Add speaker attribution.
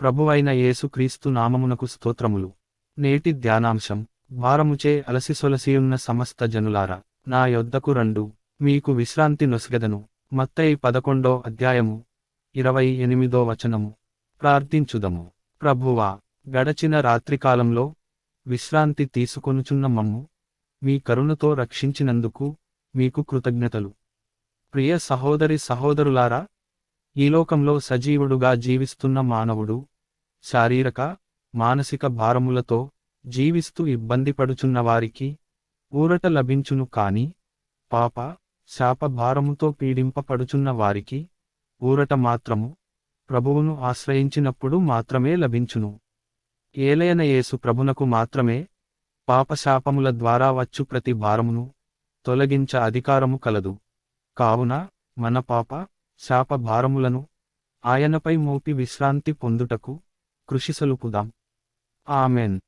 Speaker 1: ప్రభువైన యేసుక్రీస్తు నామమునకు స్తోత్రములు. నేటి ధ్యానాంశం భారముచే అలసిసొలసియున్న సమస్త జనులారా నా యొద్దకు రండు మీకు విశ్రాంతి నొసగదను. మత్తయి పదకొండో అధ్యాయము ఇరవై ఎనిమిదో వచనము. ప్రార్థించుదము. ప్రభువా గడచిన రాత్రికాలంలో విశ్రాంతి తీసుకొనుచున్న మమ్ము మీ కరుణతో రక్షించినందుకు మీకు కృతజ్ఞతలు. ప్రియ సహోదరి సహోదరులారా ఈ లోకంలో సజీవుడుగా జీవిస్తున్న మానవుడు శారీరక మానసిక భారములతో జీవిస్తూ ఇబ్బంది పడుచున్న వారికి ఊరట లభించును కాని పాప శాప భారముతో పీడింపపడుచున్న వారికి ఊరట మాత్రము ప్రభువును ఆశ్రయించినప్పుడు మాత్రమే లభించును. ఏలయన యేసు ప్రభునకు మాత్రమే పాపశాపముల ద్వారా వచ్చు ప్రతి భారమును తొలగించ అధికారము కలదు. కావున మన పాప శాప భారములను ఆయనపై మోపి విశ్రాంతి పొందుటకు కృషి సలుపుదాం. ఆమెన్.